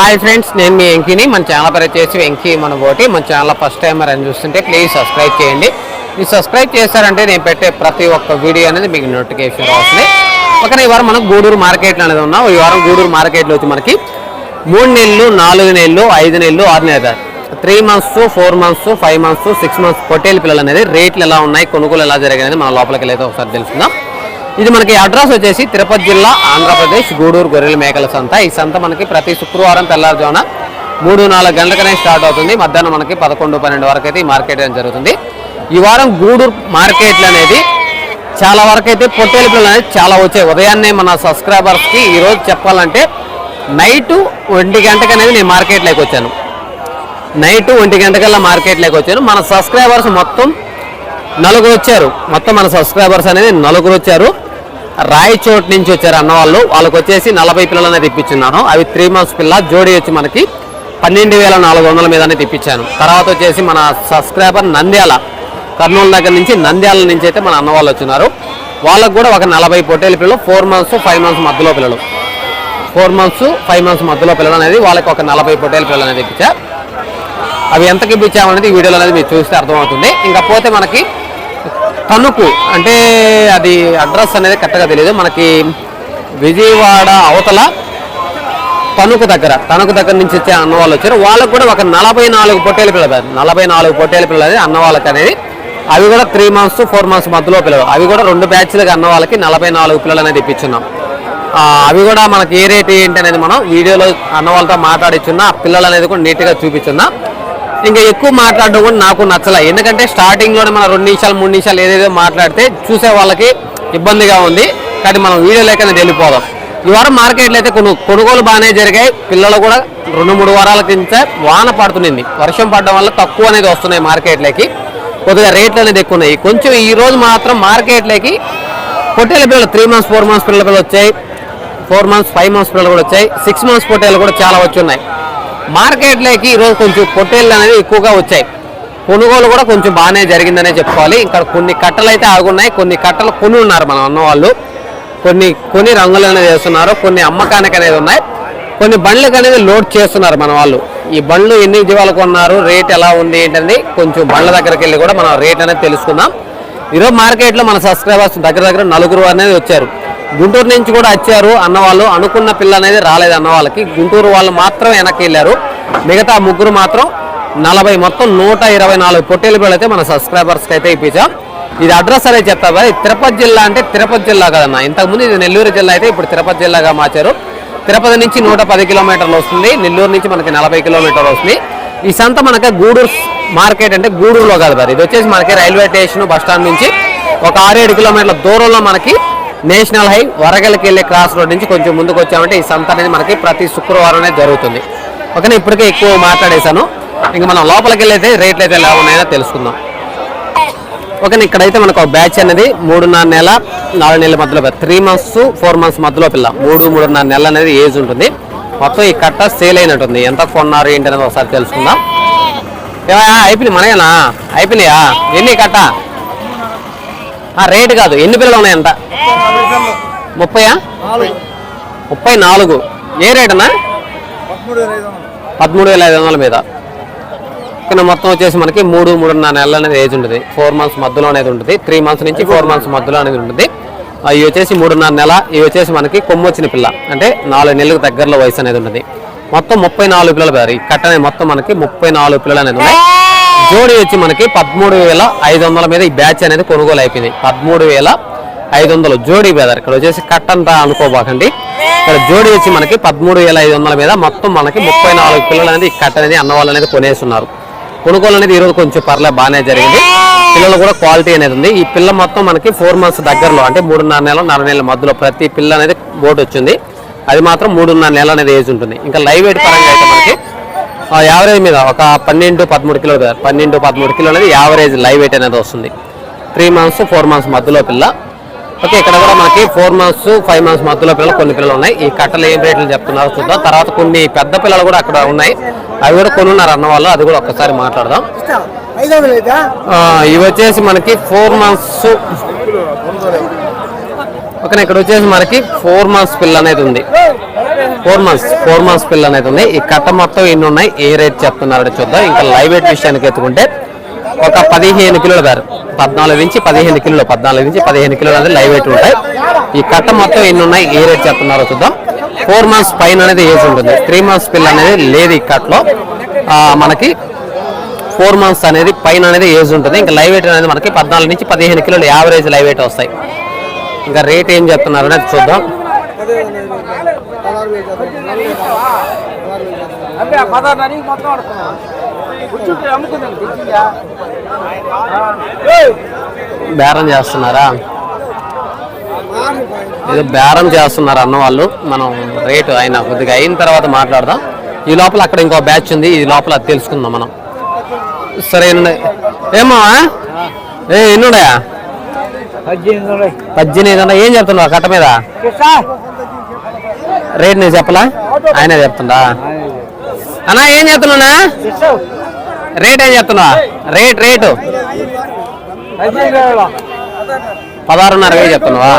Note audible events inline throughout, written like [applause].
Hi friends నేను మీ వెంకీని. మన channel పేరు వచ్చేసి వెంకీ మన ఓటి మన ఛానల్ ఫస్ట్ టైం అని చూస్తుంటే ప్లీజ్ సబ్స్క్రైబ్ చేయండి. మీరు సబ్స్క్రైబ్ చేశారంటే నేను పెట్టే ప్రతి ఒక్క వీడియో అనేది మీకు నోటిఫికేషన్ వస్తుంది. పక్కన ఈ వారం మనం గూడూరు మార్కెట్లో అనేది ఉన్నాం. ఈ వారం గూడూరు మార్కెట్లో వచ్చి మనకి మూడు నెలలు నాలుగు నెలలు ఐదు నెలలు ఆరు నెలలు three months four months five months six months పొట్టేలు పిల్లలు అనేది రేట్లు ఎలా ఉన్నాయి కొనుగోలు ఎలా జరిగాయని మన లోపలికి వెళ్ళి ఒకసారి తెలుసుకుందాం. ఇది మనకి అడ్రస్ వచ్చేసి తిరుపతి జిల్లా ఆంధ్రప్రదేశ్ గూడూరు గొర్రెల మేకల సంత. ఈ సంత మనకి ప్రతి శుక్రవారం తెల్లారుజామున మూడు నాలుగు గంటలకనే స్టార్ట్ అవుతుంది. మధ్యాహ్నం మనకి పదకొండు పన్నెండు వరకు అయితే ఈ మార్కెట్ అనేది జరుగుతుంది. ఈ వారం గూడూరు మార్కెట్లు అనేది చాలా వరకు అయితే పొట్టేలు పిల్లలు అనేది చాలా వచ్చాయి. ఉదయాన్నే మన సబ్స్క్రైబర్స్కి ఈరోజు చెప్పాలంటే నైటు ఒంటి గంటకి అనేది నేను మార్కెట్లోకి వచ్చాను. నైట్ ఒంటి గంటకల్లా మార్కెట్లోకి వచ్చాను. మన సబ్స్క్రైబర్స్ మొత్తం నలుగురు వచ్చారు. మొత్తం మన సబ్స్క్రైబర్స్ అనేది నలుగురు వచ్చారు. రాయచోట్ నుంచి వచ్చారు అన్నవాళ్ళు. వాళ్ళకి వచ్చేసి నలభై పిల్లలు అనేది అవి త్రీ మంత్స్ పిల్ల. జోడీ వచ్చి మనకి పన్నెండు వేల నాలుగు వందల మీదనే తెప్పించాను. తర్వాత వచ్చేసి మన సబ్స్క్రైబర్ నంద్యాల. కర్నూలు దగ్గర నుంచి నంద్యాల నుంచి అయితే మన అన్న వాళ్ళు వచ్చినారు. వాళ్ళకు కూడా ఒక నలభై పొట్టేల పిల్లలు ఫోర్ మంత్స్ ఫైవ్ మంత్స్ మధ్యలో పిల్లలు. ఫోర్ మంత్స్ ఫైవ్ మంత్స్ మధ్యలో పిల్లలు అనేది వాళ్ళకి ఒక నలభై పొట్టేల పిల్లలు అనేది ఇప్పించారు అవి ఎంతకి ఇప్పించామనేది ఈ వీడియోలో అనేది మీరు చూస్తే అర్థమవుతుంది. ఇంకా పోతే మనకి తణుకు. అంటే అది అడ్రస్ అనేది కరెక్ట్గా తెలియదు మనకి విజయవాడ అవతల తణుకు దగ్గర తణుకు దగ్గర నుంచి వచ్చే అన్న వాళ్ళు వచ్చారు. వాళ్ళకు కూడా ఒక నలభై నాలుగు పొట్టేలు పిల్లలు నలభై నాలుగు పొట్టేలు పిల్లలు అనేది అన్న వాళ్ళకి అనేది. అవి కూడా త్రీ మంత్స్ ఫోర్ మంత్స్ మధ్యలో పిల్లలు. అవి కూడా రెండు బ్యాచ్లుగా అన్న వాళ్ళకి నలభై నాలుగు పిల్లలు అనేది ఇప్పించున్నాం. అవి కూడా మనకి ఏ రేట్ ఏంటి అనేది మనం వీడియోలో అన్న వాళ్ళతో మాట్లాడిచ్చున్నా పిల్లలు అనేది కూడా నీట్గా చూపించున్నా. ఇంకా ఎక్కువ మాట్లాడడం కూడా నాకు నచ్చలే. ఎందుకంటే స్టార్టింగ్లోనే మనం రెండు నిమిషాలు మూడు నిమిషాలు ఏదేదో మాట్లాడితే చూసే వాళ్ళకి ఇబ్బందిగా ఉంది. కానీ మనం వీడియో లేకనే వెళ్ళిపోదాం. ఈ వారం మార్కెట్లో అయితే కొను కొనుగోలు బాగానే జరిగాయి. పిల్లలు కూడా రెండు మూడు వారాల కింద వాన పడుతుంది వర్షం పడడం వల్ల తక్కువ అనేది వస్తున్నాయి మార్కెట్లోకి. కొద్దిగా రేట్లు అనేది ఎక్కువ ఉన్నాయి కొంచెం ఈ రోజు మాత్రం మార్కెట్లోకి పొట్టేల పిల్లలు త్రీ మంత్స్ ఫోర్ మంత్స్ పిల్లలు వచ్చాయి. ఫోర్ మంత్స్ ఫైవ్ మంత్స్ పిల్లలు కూడా వచ్చాయి. సిక్స్ మంత్స్ పొట్టేలు కూడా చాలా వచ్చి ఉన్నాయి. మార్కెట్లోకి ఈరోజు కొంచెం పొట్టేళ్ళు అనేవి ఎక్కువగా వచ్చాయి. కొనుగోలు కూడా కొంచెం బాగానే జరిగిందనే చెప్పుకోవాలి. ఇక్కడ కొన్ని కట్టలు అయితే ఆగున్నాయి. కొన్ని కట్టలు కొని ఉన్నారు మనం అన్నవాళ్ళు. కొన్ని కొన్ని రంగులు అనేది వేస్తున్నారు. కొన్ని అమ్మకానికి అనేది ఉన్నాయి. కొన్ని బండ్లకు అనేది లోడ్ చేస్తున్నారు మన వాళ్ళు. ఈ బండ్లు ఎన్ని జీవాలు కొన్నారు? రేట్ ఎలా ఉంది ఏంటనేది కొంచెం బండ్ల దగ్గరికి వెళ్ళి కూడా మనం రేట్ అనేది తెలుసుకుందాం. ఈరోజు మార్కెట్లో మన సబ్స్క్రైబర్స్ దగ్గర దగ్గర నలుగురు అనేది వచ్చారు. గుంటూరు నుంచి కూడా వచ్చారు అన్న వాళ్ళు అనుకున్న పిల్ల అనేది రాలేదు అన్న వాళ్ళకి గుంటూరు వాళ్ళు మాత్రం వెనక్కి వెళ్ళారు. మిగతా ముగ్గురు మాత్రం నలభై మొత్తం నూట ఇరవై నాలుగు పొట్టేలు పిల్లలు అయితే మన సబ్స్క్రైబర్స్కి అయితే ఇప్పించాం. ఇది అడ్రస్ అనేది చెప్తా బాయ్. తిరుపతి జిల్లా అంటే తిరుపతి జిల్లా కదన్న. ఇంతకుముందు ఇది నెల్లూరు జిల్లా అయితే ఇప్పుడు తిరుపతి జిల్లాగా మార్చారు. తిరుపతి నుంచి నూట పది కిలోమీటర్లు వస్తుంది. నెల్లూరు నుంచి మనకి నలభై కిలోమీటర్లు వస్తుంది. ఈ సంత మనకి గూడూరు మార్కెట్ అంటే గూడూరులో కాదు మరి. ఇది వచ్చేసి మనకి రైల్వే స్టేషన్ బస్ స్టాండ్ నుంచి ఒక ఆరేడు కిలోమీటర్ల దూరంలో మనకి నేషనల్ హై వరగలకి వెళ్ళే క్రాస్ రోడ్ నుంచి కొంచెం ముందుకు వచ్చామంటే ఈ సంత అనేది మనకి ప్రతి శుక్రవారం అనేది జరుగుతుంది. ఓకేనా? ఇప్పటికే ఎక్కువ మాట్లాడేశాను. ఇంక మనం లోపలికి వెళ్ళైతే రేట్లు అయితే ఎలా ఉన్నాయో తెలుసుకుందాం. ఓకేనా? ఇక్కడైతే మనకు ఒక బ్యాచ్ అనేది మూడున్నర నెల నాలుగు నెలల మధ్యలో త్రీ మంత్స్ ఫోర్ మంత్స్ మధ్యలో పిల్ల. మూడు మూడున్నర నెలలు అనేది ఏజ్ ఉంటుంది. మొత్తం ఈ కట్ట సేల్ అయినట్టుంది. ఎంత కొన్నారు ఏంటి అనేది ఒకసారి తెలుసుకుందాం. అయిపోయినాయి మనయేనా అయిపోయినాయా? ఎన్ని కట్ట? రేటు కాదు. ఎన్ని పిల్లలు ఉన్నాయంట? ముప్పయా? ముప్పై నాలుగు. ఏ రేటనా పదమూడు వేల ఐదు వందల. మీద. ఇక్కడ మొత్తం వచ్చేసి మనకి మూడు మూడున్నర నెలలు అనేది ఏజ్ ఉంటుంది. ఫోర్ మంత్స్ మధ్యలో అనేది ఉంటుంది. త్రీ మంత్స్ నుంచి ఫోర్ మంత్స్ మధ్యలో అనేది ఉంటుంది. ఆ, ఇవి వచ్చేసి మూడున్నర నెల ఇవి వచ్చేసి మనకి కొమ్ము వచ్చిన పిల్ల. అంటే నాలుగు నెలలకు దగ్గరలో వయసు అనేది ఉంటుంది. మొత్తం ముప్పై నాలుగు పిల్లలు ఈ కట్ట అనేది మొత్తం మనకి ముప్పై నాలుగు పిల్లలు అనేది ఉన్నాయి. జోడి వచ్చి మనకి పదమూడు వేల ఐదు వందల మీద ఈ బ్యాచ్ అనేది కొనుగోలు అయిపోయింది. పదమూడు వేల ఐదు వందలు జోడీ బేదర్ ఇక్కడ వచ్చేసి కట్ అంతా అనుకోబాకండి. ఇక్కడ జోడీ వచ్చి మనకి పదమూడు వేల ఐదు వందల మీద మొత్తం మనకి ముప్పై నాలుగు పిల్లలు అనేది కట్ట కట్ అనేది అన్నవాళ్ళు అనేది కొనేస్తున్నారు. కొనుగోలు అనేది ఈరోజు కొంచెం పర్లే బాగానే జరిగింది. పిల్లలు కూడా క్వాలిటీ అనేది ఉంది. ఈ పిల్ల మొత్తం మనకి ఫోర్ మంత్స్ దగ్గరలో అంటే మూడున్నర నెలలు నాలుగు నెలల మధ్యలో ప్రతి పిల్ల అనేది బోట్ వచ్చింది. అది మాత్రం మూడున్నర నెలలు అనేది ఏజ్ ఉంటుంది. ఇంకా లైవ్ వెయిట్ పరంగా అయితే యావరేజ్ మీద ఒక పన్నెండు పదమూడు కిలో పన్నెండు పదమూడు కిలో అనేది యావరేజ్ లైవ్ వెయిట్ అనేది వస్తుంది. త్రీ మంత్స్ ఫోర్ మంత్స్ మధ్యలో పిల్ల. ఓకే ఇక్కడ కూడా మనకి ఫోర్ మంత్స్ ఫైవ్ మంత్స్ మధ్యలో పిల్లలు కొన్ని పిల్లలు ఉన్నాయి. ఈ కట్టలు ఏం రేట్లు చెప్తున్నారో చూద్దాం. తర్వాత కొన్ని పెద్ద పిల్లలు కూడా అక్కడ ఉన్నాయి. అవి కూడా కొనున్నారు అన్న వాళ్ళు అది కూడా ఒక్కసారి మాట్లాడదాం. ఇవి వచ్చేసి మనకి ఫోర్ మంత్స్. ఓకే ఇక్కడ వచ్చేసి మనకి ఫోర్ మంత్స్ పిల్ల అనేది ఉంది. ఫోర్ మంత్స్ ఫోర్ మంత్స్ పిల్ల అనేది ఉంది ఈ కట్ట మొత్తం ఎన్ని ఉన్నాయి ఏ రేట్ చెప్తున్నారో చూద్దాం. ఇంకా లైవ్ వెయిట్ విషయానికి ఎత్తుకుంటే ఒక పదిహేను కిలోల ధర పద్నాలుగు నుంచి పదిహేను కిలోలు పద్నాలుగు నుంచి పదిహేను కిలోలు అనేది లైవ్ వెయిట్ ఉంటాయి. ఈ కట్ట మొత్తం ఎన్ని ఉన్నాయి ఏ రేట్ చెప్తున్నారో చూద్దాం. ఫోర్ మంత్స్ పైన అనేది ఏజ్ ఉంటుంది. త్రీ మంత్స్ పిల్ల అనేది లేదు ఈ కట్లో మనకి ఫోర్ మంత్స్ అనేది పైన అనేది ఏజ్ ఉంటుంది. ఇంకా లైవ్ వెయిట్ అనేది మనకి పద్నాలుగు నుంచి పదిహేను కిలోలు యావరేజ్ లైవ్ వెయిట్ వస్తాయి. ఇంకా రేట్ ఏం చెప్తున్నారు అనేది చూద్దాం. అంటే ఆ పదహారు అడిగి మొత్తం ఆడుకున్నాం కూర్చుంటే అమ్ముకుందాం తెచ్చిందా? బేరం చేస్తున్నారా? ఏదో బేరం చేస్తున్నారు అన్న వాళ్ళు. మనం రేటు అయిన కొద్దిగా అయిన తర్వాత మాట్లాడదాం. ఈ లోపల అక్కడ ఇంకో బ్యాచ్ ఉంది. ఈ లోపల అది తెలుసుకుందాం మనం. సరే? ఏమో ఏ ఎన్నున్నాయా పద్దెనిమిది ఉన్నాయి పద్దెనిమిది ఏం చెప్తున్నావు? కట్ట మీద? రేట్ నేను చెప్పలా? ఆయన చెప్తుందా అన్నా ఏం చెప్తున్నా రేట్ ఏం చెప్తున్నా రేట్ రేటు? పదహారున్నర వేలు చెప్తున్నావా?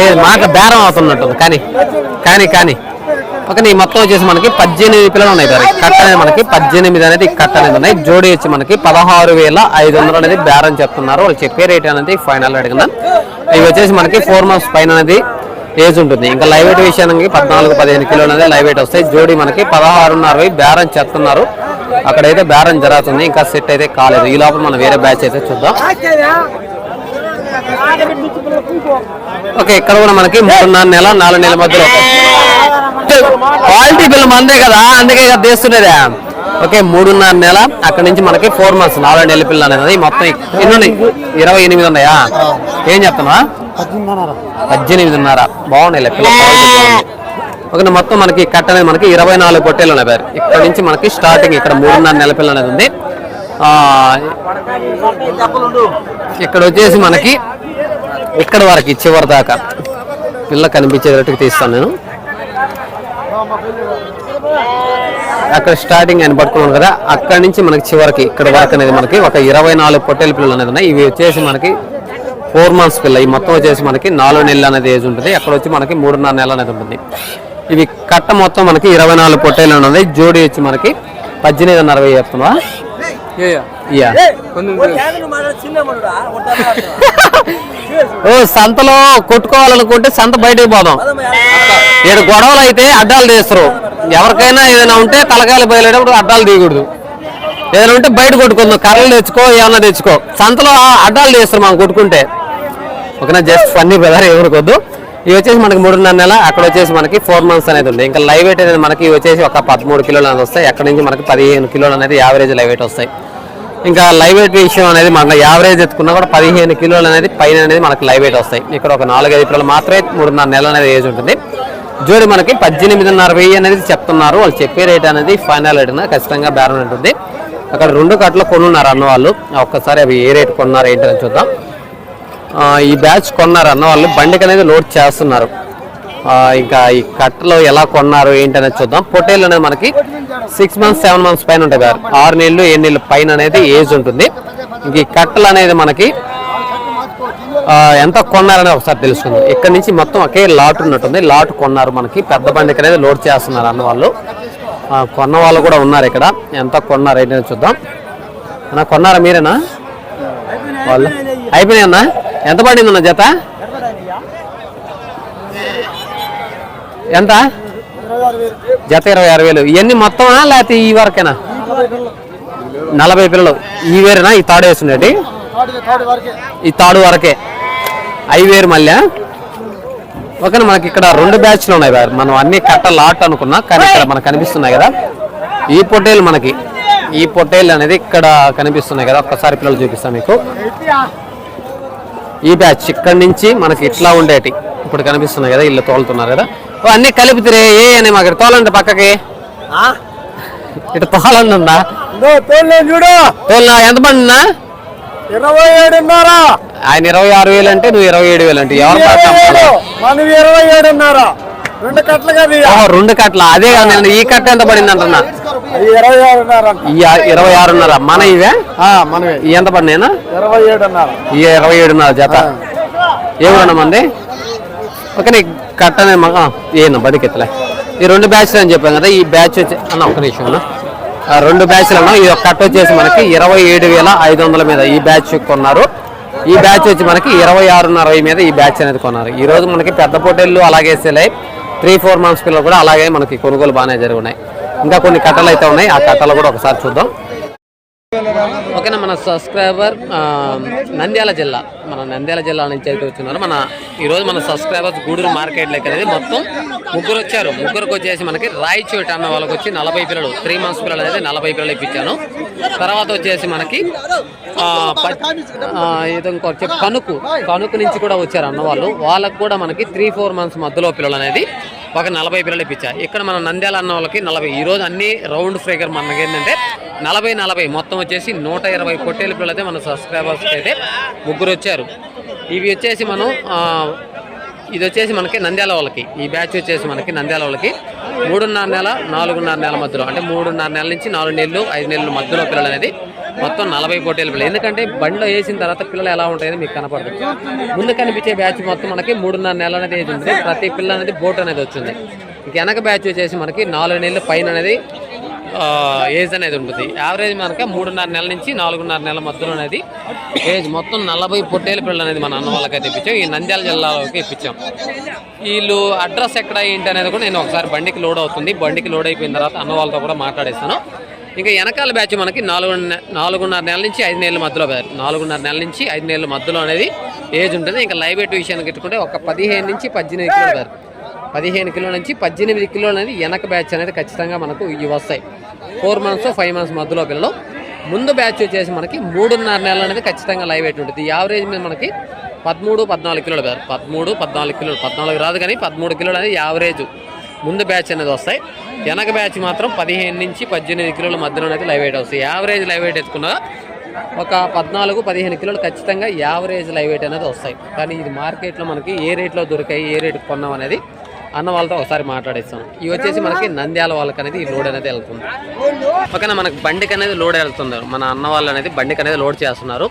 లేదు మాట బేరం అవుతున్నట్టుంది. కానీ కానీ కానీ ఒక నీ మొత్తం వచ్చేసి మనకి పద్దెనిమిది పిల్లలు ఉన్నాయి సార్. కట్ట అనేది మనకి పద్దెనిమిది అనేది కట్ట అనేది ఉన్నాయి. జోడీ వచ్చి మనకి పదహారు వేల ఐదు వందలు అనేది బేరం చెప్తున్నారు. వాళ్ళు చెప్పే రేట్ అనేది ఫైనల్ అడిగిన ఇవి వచ్చేసి మనకి ఫోర్ మంత్స్ పైన అనేది ఏజ్ ఉంటుంది. ఇంకా లైవ్ వెయిట్ విషయానికి పద్నాలుగు పదిహేను కిలోలు అనేది లైవ్ వెయిట్ వస్తాయి. జోడీ మనకి పదహారున్నర బేరం చేస్తున్నారు అక్కడైతే బేరం జరుగుతుంది. ఇంకా సెట్ అయితే కాలేదు. ఈ లోపల మనం వేరే బ్యాచ్ అయితే చూద్దాం. ఓకే ఇక్కడ కూడా మనకి మూడున్నర నెల నాలుగు నెలల మధ్యలో క్వాలిటీ బిల్ మందే కదా. అందుకే కదా తీస్తుండేదా ఓకే మూడున్నర నెల. అక్కడ నుంచి మనకి ఫోర్ మంత్స్ నాలుగు నెలల పిల్లలు అనేది మొత్తం ఎన్ని ఉన్నాయి. ఇరవై ఎనిమిది ఉన్నాయా? ఏం చెప్తున్నా పద్దెనిమిదిన్నర. బాగున్నాయి. ఓకే మొత్తం మనకి కట్ట అనేది మనకి ఇరవై నాలుగు పొట్టేలు ఉన్నాయి బారు. ఇక్కడ నుంచి మనకి స్టార్టింగ్ ఇక్కడ మూడున్నర నెల పిల్ల అనేది ఉంది. ఆ, ఇక్కడ వచ్చేసి మనకి ఇక్కడ వరకు చివరి దాకా పిల్ల కనిపించేటట్టుగా తీస్తాను నేను. అక్కడ స్టార్టింగ్ అని పట్టుకున్నాను కదా అక్కడ నుంచి మనకి చివరికి ఇక్కడ వరకు అనేది మనకి ఒక ఇరవై నాలుగు పొట్టేల పిల్లలు అనేది ఉన్నాయి. ఇవి వచ్చేసి మనకి ఫోర్ మంత్స్ పిల్ల. ఈ మొత్తం వచ్చేసి మనకి నాలుగు నెలలు అనేది ఏజ్ ఉంటుంది. అక్కడ వచ్చి మనకి మూడున్నర నెలలు అనేది ఉంటుంది. ఇవి కట్ట మొత్తం మనకి ఇరవై నాలుగు పొట్టేలు ఉన్నది జోడి వచ్చి మనకి పద్దెనిమిది అరవై చెప్తున్నా [laughs] ఓ సంతలో కొట్టుకోవాలనుకుంటే సంత బయటకు పోదాం. ఏడు గొడవలు అయితే అడ్డాలు తీస్తారు. ఎవరికైనా ఏదైనా ఉంటే తలకాయలు బయలుదేటప్పుడు అడ్డాలు తీయకూడదు. ఏదైనా ఉంటే బయట కొట్టుకుందాం. కర్రలు తెచ్చుకో ఏమన్నా తెచ్చుకో. సంతలో అడ్డాలు తీస్తారు మనం కొట్టుకుంటే. ఓకేనా? జస్ట్ ఫన్నీ బ్రదర్ ఎవరికొద్దు ఇవి వచ్చేసి మనకి మూడున్నర నెల అక్కడ వచ్చేసి మనకి ఫోర్ మంత్స్ అనేది ఉంది. ఇంకా లైవ్ వెయిట్ అనేది మనకి వచ్చేసి ఒక పదమూడు కిలోలు అనేది వస్తాయి. అక్కడ నుంచి మనకి పదిహేను కిలోలు అనేది యావరేజ్ లైవ్ వెయిట్ వస్తాయి. ఇంకా లైవ్ వెయిట్ విషయం అనేది మన యావరేజ్ ఎత్తుకున్నా కూడా పదిహేను కిలోలు అనేది పైన అనేది మనకి లైవ్ వెయిట్ వస్తాయి. ఇక్కడ ఒక నాలుగైదు కిలోలు మాత్రమే మూడున్నర నెలలు అనేది ఏజ్ ఉంటుంది. జోడి మనకి పద్దెనిమిదిన్నర వెయ్యి అనేది చెప్తున్నారు. వాళ్ళు చెప్పే రేట్ అనేది ఫైనల్ రేట్ అనేది ఖచ్చితంగా బేరం ఉంటుంది. అక్కడ రెండు కట్టలు కొనున్నారు అన్న వాళ్ళు ఒక్కసారి అవి ఏ రేట్ కొన్నారు ఏంటని చూద్దాం. ఈ బ్యాచ్ కొన్నారు అన్న వాళ్ళు బండికి అనేది లోడ్ చేస్తున్నారు. ఇంకా ఈ కట్టలో ఎలా కొన్నారు ఏంటనేది చూద్దాం. పొటేల్ అనేది మనకి సిక్స్ మంత్స్ సెవెన్ మంత్స్ పైన ఉంటాయి సార్. ఆరు నెలలు ఏడు నెలలు పైన అనేది ఏజ్ ఉంటుంది. ఇంక ఈ కట్టలు అనేది మనకి ఎంత కొన్నారని ఒకసారి తెలుసుకుందాం. ఇక్కడ నుంచి మొత్తం ఒకే లాట్ ఉన్నట్టుంది. లాట్ కొన్నారు మనకి. పెద్ద బండికి అనేది లోడ్ చేస్తున్నారు అన్న వాళ్ళు. కొన్న వాళ్ళు కూడా ఉన్నారు ఇక్కడ. ఎంత కొన్నారు ఏంటనేది చూద్దాం. అన్న కొన్నారా మీరేనా? వాళ్ళు. అయిపోయినాయన్నా ఎంత పడిందన్న జత? ఎంత? జత ఇరవై ఆరు వేలు. ఇవన్నీ మొత్తమా లేకపోతే ఈ వరకేనా? నలభై పిల్లలు. ఈ వేరేనా? ఈ తాడు వేస్తుండేటి ఈ తాడు వరకే. అవి వేరు మళ్ళీ? ఓకేనా మనకి ఇక్కడ రెండు బ్యాచ్లు ఉన్నాయి సార్ మనం అన్ని కట్ట లాట్ అనుకున్నా కానీ ఇక్కడ మనకు కనిపిస్తున్నాయి కదా. ఈ పొట్టేలు మనకి. ఈ పొట్టేలు అనేది ఇక్కడ కనిపిస్తున్నాయి కదా. ఒక్కసారి పిల్లలు చూపిస్తాం మీకు. ఈ బ్యాచ్ ఇక్కడ నుంచి మనకి ఇట్లా ఉండేటి. ఇప్పుడు కనిపిస్తున్నాయి కదా ఇల్లు తోలుతున్నారు కదా. ఓ అన్ని కలిపితే ఏ అని మాకు తోలండి పక్కకి. ఇటు తోలండి ఉందా చూడు. తోలినా? ఎంత పడినా ఇరవై ఏడున్నర. ఆయన ఇరవై ఆరు వేలు అంటే నువ్వు ఇరవై ఏడు వేలు అంటే ఎవరు పడతాం మనం? ఇరవై ఏడున్నర. రెండు కట్టలు కదా రెండు కట్ల అదే కాదు ఈ కట్ట ఎంత పడింది అంటున్నా. ఇరవై ఆరున్నర మన ఇవే? మనమే ఎంత పడినాయినా ఇరవై ఏడున్నర. ఈ ఇరవై ఏడున్నర జత. ఏ ఊరన్నా మంది? ఓకే నీ కట్ట అనే మగ ఏనా బడికెత్తలే ఈ రెండు బ్యాచ్లు అని చెప్పాను కదా ఈ బ్యాచ్ వచ్చి అన్న ఒక్క నిమిషం అన్న. రెండు బ్యాచ్లు అన్న ఈ యొక్క కట్ట వచ్చేసి మనకి ఇరవై ఏడు వేల ఐదు వందల మీద ఈ బ్యాచ్ కొన్నారు. ఈ బ్యాచ్ వచ్చి మనకి ఇరవై ఆరున్నర మీద ఈ బ్యాచ్ అనేది కొన్నారు. ఈ రోజు మనకి పెద్ద పొట్టేళ్ళు అలాగే సెలై త్రీ ఫోర్ మంత్స్ పిల్లలు కూడా అలాగే మనకి కొనుగోలు బాగానే జరుగున్నాయి. ఇంకా కొన్ని కట్టలు అయితే ఉన్నాయి. ఆ కట్టలు కూడా ఒకసారి చూద్దాం. ఓకేనా మన సబ్స్క్రైబర్ ఆ, నంద్యాల జిల్లా. మన నంద్యాల జిల్లా నుంచి అయితే వచ్చినారు. మన ఈరోజు మన సబ్స్క్రైబర్స్ గూడూరు మార్కెట్ అనేది మొత్తం ముగ్గురు వచ్చారు. ముగ్గురికి వచ్చేసి మనకి రాయిచోటి అన్న వాళ్ళకి వచ్చి నలభై పిల్లలు త్రీ మంత్స్ పిల్లలు అనేది నలభై పిల్లలు ఇప్పించాను. తర్వాత వచ్చేసి మనకి ఆ, ఏదో ఇంకో కనుకు కనుకు నుంచి కూడా వచ్చారు అన్న వాళ్ళు. వాళ్ళకు కూడా మనకి త్రీ ఫోర్ మంత్స్ మధ్యలో పిల్లలు అనేది ఒక నలభై పిల్లలు ఇప్పించా. ఇక్కడ మన నంద్యాల అన్న వాళ్ళకి నలభై. ఈరోజు అన్ని రౌండ్ ఫ్రేగర్ మనకి ఏంటంటే నలభై నలభై. మొత్తం వచ్చేసి నూట ఇరవై పొట్టేలు పిల్లలు అయితే మన సబ్స్క్రైబర్స్ అయితే ముగ్గురు వచ్చారు. ఇవి వచ్చేసి మనం ఇది వచ్చేసి మనకి నంద్యాల వాళ్ళకి. ఈ బ్యాచ్ వచ్చేసి మనకి నంద్యాల వాళ్ళకి. మూడున్నర నెల నాలుగున్నర నెల మధ్యలో. అంటే మూడున్నర నెలల నుంచి నాలుగు నెలలు ఐదు నెలల మధ్యలో పిల్లలు అనేది మొత్తం నలభై పోటీలు పిల్లలు. ఎందుకంటే బండిలో వేసిన తర్వాత పిల్లలు ఎలా ఉంటాయని మీకు కనపడదు. ముందు కనిపించే బ్యాచ్ మొత్తం మనకి మూడున్నర నెలలు అనేది ఏజ్ ఉంటుంది ప్రతి పిల్ల అనేది బోట్ అనేది వచ్చింది. ఇంక వెనక బ్యాచ్ వచ్చేసి మనకి నాలుగు నెలల పైన అనేది ఏజ్ అనేది ఉంటుంది. యావరేజ్ మనకి మూడున్నర నెలల నుంచి నాలుగున్నర నెలల మధ్యలో అనేది ఏజ్ మొత్తం నలభై పొట్టేల పిల్లలు అనేది మన అన్న వాళ్ళకైతే ఇప్పించాం. ఈ నంద్యాల జిల్లాలోకి ఇప్పించాం. వీళ్ళు అడ్రస్ ఎక్కడ ఏంటి అనేది కూడా నేను ఒకసారి బండికి లోడ్ అవుతుంది. బండికి లోడ్ అయిపోయిన తర్వాత అన్న వాళ్ళతో కూడా మాట్లాడేస్తాను. ఇంకా వెనకాల బ్యాచ్ మనకి నాలుగు నాలుగున్నర నెలల నుంచి ఐదు నెలల మధ్యలో నాలుగున్నర నెలల నుంచి ఐదు నెలల మధ్యలో అనేది ఏజ్ ఉంటుంది. ఇంకా లైవ్ ఎట్ విషయానికి పెట్టుకుంటే ఒక పదిహేను నుంచి పద్దెనిమిది కిలో బ్యాచ్. పదిహేను కిలోల నుంచి పద్దెనిమిది కిలోలు అనేది వెనక బ్యాచ్ అనేది ఖచ్చితంగా మనకు ఇవి వస్తాయి. ఫోర్ మంత్స్ ఫైవ్ మంత్స్ మధ్యలో పిల్లలు. ముందు బ్యాచ్ వచ్చేసి మనకి మూడున్నర నెలలు అనేది ఖచ్చితంగా లైవ్ ఎట్ ఉంటుంది. ఈ యావరేజ్ మీద మనకి పదమూడు పద్నాలుగు కిలోలు బ్యాచ్. పదమూడు పద్నాలుగు కిలోలు. పద్నాలుగు రాదు కానీ పదమూడు కిలోలు అనేది యావరేజ్. ముందు బ్యాచ్ అనేది వస్తాయి. వెనక బ్యాచ్ మాత్రం పదిహేను నుంచి పద్దెనిమిది కిలోల మధ్యలో అనేది లైవ్ వెయిట్ వస్తాయి. యావరేజ్ లైవ్ వెయిట్ ఎత్తుకున్నా ఒక పద్నాలుగు పదిహేను కిలోలు ఖచ్చితంగా యావరేజ్ లైవ్ వెయిట్ అనేది వస్తాయి. కానీ ఇది మార్కెట్లో మనకి ఏ రేట్లో దొరికాయి ఏ రేట్కి కొన్నాం అనేది అన్న వాళ్ళతో ఒకసారి మాట్లాడేస్తాం ఇవి వచ్చేసి మనకి నంద్యాల వాళ్ళకి అనేది ఈ లోడ్ అనేది వెళ్తుంది. పక్కన మనకి బండికి అనేది లోడ్ వెళ్తున్నారు మన అన్న వాళ్ళు అనేది బండికి అనేది లోడ్ చేస్తున్నారు.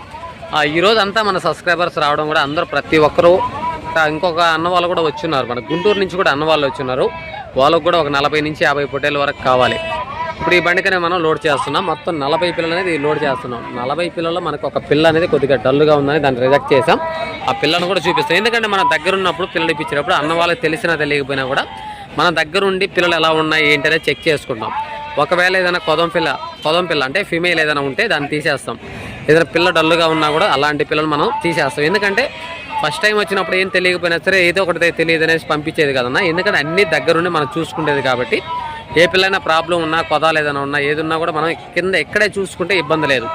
ఆ, ఈ రోజు అంతా మన సబ్స్క్రైబర్స్ రావడం కూడా అందరూ ప్రతి ఒక్కరూ ఇంకా ఇంకొక అన్న వాళ్ళు కూడా వచ్చున్నారు. మన గుంటూరు నుంచి కూడా అన్న వాళ్ళు వచ్చున్నారు. వాళ్ళకు కూడా ఒక నలభై నుంచి యాభై పొట్టేల వరకు కావాలి. ఇప్పుడు ఈ బండికనే మనం లోడ్ చేస్తున్నాం. మొత్తం నలభై పిల్లలు అనేది లోడ్ చేస్తున్నాం. నలభై పిల్లల్లో మనకు ఒక పిల్ల అనేది కొద్దిగా డల్గా ఉందని దాన్ని రిజెక్ట్ చేసాం ఆ పిల్లను కూడా చూపిస్తాం. ఎందుకంటే మన దగ్గర ఉన్నప్పుడు పిల్లలు ఇప్పించినప్పుడు అన్న వాళ్ళకి తెలిసినా తెలియకపోయినా కూడా మన దగ్గర ఉండి పిల్లలు ఎలా ఉన్నాయి ఏంటి అనేది చెక్ చేసుకుంటాం. ఒకవేళ ఏదైనా కొదం పిల్ల కొదం పిల్ల అంటే ఫీమేల్ ఏదైనా ఉంటే దాన్ని తీసేస్తాం. ఏదైనా పిల్ల డల్గా ఉన్నా కూడా అలాంటి పిల్లలు మనం తీసేస్తాం. ఎందుకంటే ఫస్ట్ టైం వచ్చినప్పుడు ఏం తెలియకపోయినా సరే ఏదో ఒకటి తెలియదు అనేసి పంపించేది కదన్నా. ఎందుకంటే అన్ని దగ్గరుండి మనం చూసుకునేది కాబట్టి ఏ పిల్లైనా ప్రాబ్లం ఉన్నా కొదాలు ఏదైనా ఉన్నా ఏది ఉన్నా కూడా మనం కింద ఎక్కడే చూసుకుంటే ఇబ్బంది లేదు.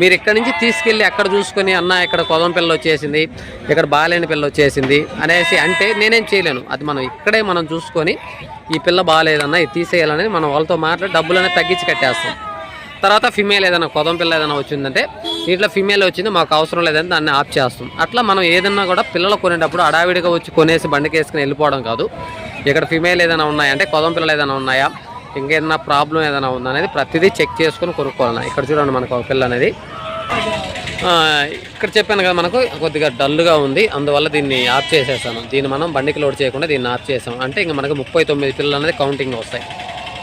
మీరు ఇక్కడి నుంచి తీసుకెళ్ళి అక్కడ చూసుకొని అన్న ఇక్కడ కొదం పిల్ల వచ్చేసింది ఇక్కడ బాగాలేని పిల్ల వచ్చేసింది అనేసి అంటే నేనేం చేయలేను. అది మనం ఇక్కడే మనం చూసుకొని ఈ పిల్ల బాగాలేదన్న ఇది తీసేయాలని మనం వాళ్ళతో మాట్లాడి డబ్బులనే తగ్గించి కట్టేస్తాం. తర్వాత ఫిమేల్ ఏదైనా కొదం పిల్ల ఏదైనా వచ్చిందంటే ఇట్లా ఫిమేల్ వచ్చింది మాకు అవసరం లేదని దాన్ని ఆఫ్ చేస్తాం. అట్లా మనం ఏదన్నా కూడా పిల్లలు కొనేటప్పుడు అడావిడిగా వచ్చి కొనేసి బండికి వేసుకుని వెళ్ళిపోవడం కాదు. ఇక్కడ ఫిమేల్ ఏదైనా ఉన్నాయంటే కొదం పిల్లలు ఏదైనా ఉన్నాయా? ఇంకేదైనా ప్రాబ్లం ఏదైనా ఉందా అనేది ప్రతిదీ చెక్ చేసుకొని కొనుక్కోవాలి ఇక్కడ చూడండి మనకు ఒక పిల్ల అనేది. ఇక్కడ చెప్పాను కదా మనకు కొద్దిగా డల్గా ఉంది. అందువల్ల దీన్ని ఆఫ్ చేసేసాను. దీన్ని మనం బండికి లోడ్ చేయకుండా దీన్ని ఆఫ్ చేసాం. అంటే ఇంకా మనకు ముప్పై తొమ్మిది పిల్లలు అనేది కౌంటింగ్ వస్తాయి.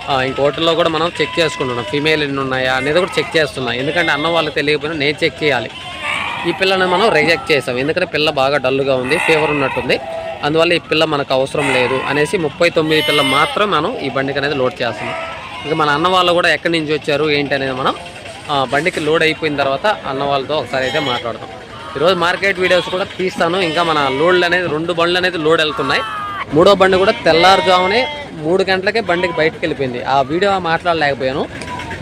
ఇంకోటిలో ఇంక హోటల్లో కూడా మనం చెక్ చేసుకుంటున్నాం. ఫీమేల్ ఎన్ని ఉన్నాయా అనేది కూడా చెక్ చేస్తున్నాం. ఎందుకంటే అన్న వాళ్ళకి తెలియకపోయినా నేను చెక్ చేయాలి. ఈ పిల్లని మనం రిజెక్ట్ చేసాం. ఎందుకంటే పిల్ల బాగా డల్గా ఉంది ఫీవర్ ఉన్నట్టుంది. అందువల్ల ఈ పిల్ల మనకు అవసరం లేదు అనేసి ముప్పై తొమ్మిది పిల్ల మాత్రం మనం ఈ బండికి అనేది లోడ్ చేస్తున్నాం. ఇంకా మన అన్న వాళ్ళు కూడా ఎక్కడి నుంచి వచ్చారు ఏంటి అనేది మనం బండికి లోడ్ అయిపోయిన తర్వాత అన్న వాళ్ళతో ఒకసారి అయితే మాట్లాడతాం. ఈరోజు మార్కెట్ వీడియోస్ కూడా తీస్తాను. ఇంకా మన లోడ్లు అనేది రెండు బండ్లు అనేది లోడ్ వెళ్తున్నాయి. మూడో బండి కూడా తెల్లారుజామునే మూడు గంటలకే బండికి బయటకు వెళ్ళిపోయింది ఆ వీడియో మాట్లాడలేకపోయాను.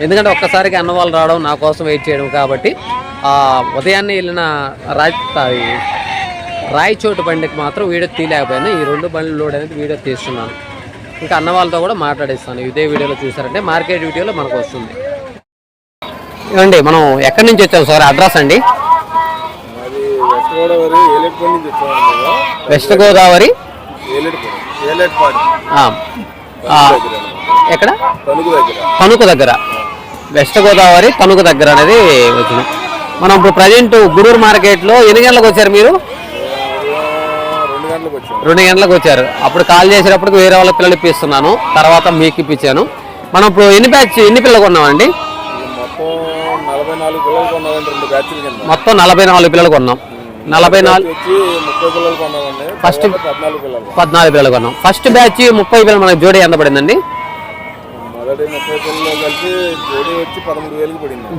ఎందుకంటే ఒక్కసారికి అన్న వాళ్ళు రావడం నా కోసం వెయిట్ చేయడం కాబట్టి ఆ ఉదయాన్నే వెళ్ళిన రాజ్ రాయచోటు బండికి మాత్రం వీడియో తీయలేకపోయాను. ఈ రెండు బండ్లు లోడ్ అనేది వీడియో తీస్తున్నాను. ఇంకా అన్న వాళ్ళతో కూడా మాట్లాడిస్తాను. ఇదే వీడియోలో చూసారంటే మార్కెట్ వీడియోలో మనకు వస్తుంది. ఏమండి మనం ఎక్కడి నుంచి వచ్చాం సార్? అడ్రస్ అండి. వెస్ట్ గోదావరి ఎక్కడ? తణుకు దగ్గర. వెస్ట్ గోదావరి తణుకు దగ్గర అనేది వచ్చినాం మనం ఇప్పుడు ప్రజెంట్ గుడూరు మార్కెట్లో ఎన్ని గంటలకు వచ్చారు మీరు? రెండు గంటలకు వచ్చారు. అప్పుడు కాల్ చేసేటప్పుడు వేరే వాళ్ళ పిల్లలు ఇప్పిస్తున్నాను. తర్వాత మీకు ఇప్పించాను. మనం ఇప్పుడు ఎన్ని బ్యాచ్ ఎన్ని పిల్లలు కొన్నామండి? మొత్తం నలభై నాలుగు పిల్లలు కొన్నాం. నలభై నాలుగు. తర్వాత పద్నాలుగు పిల్లలు. కొన్నాం. ఫస్ట్ బ్యాచ్ ముప్పై పిల్లలు మనకి జోడీ ఎంత పడిందండి